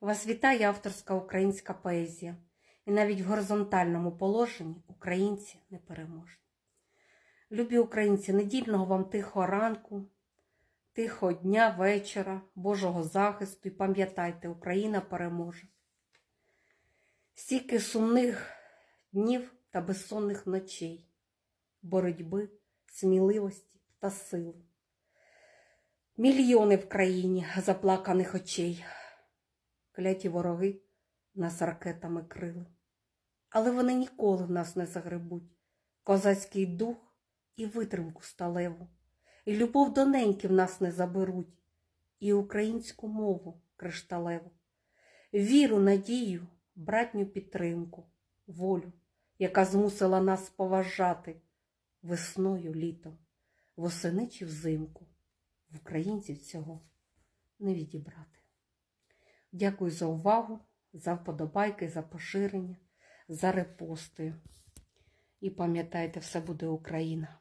Вас вітає авторська українська поезія. І навіть в горизонтальному положенні українці непереможні. Любі українці, недільного вам тихого ранку, тихого дня, вечора, Божого захисту і пам'ятайте, Україна переможе. Стільки сумних днів та безсонних ночей, боротьби, сміливості та сили. Мільйони в країні заплаканих очей. Кляті вороги нас ракетами крили. Але вони ніколи нас не загребуть. Козацький дух і витримку сталеву, і любов до неньки нас не заберуть, і українську мову кришталеву, віру, надію, братню підтримку, волю, яка змусила нас поважати весною, літом, восени чи взимку. В українців цього не відібрати. Дякую за увагу, за вподобайки, за поширення, за репости. І пам'ятайте, все буде Україна.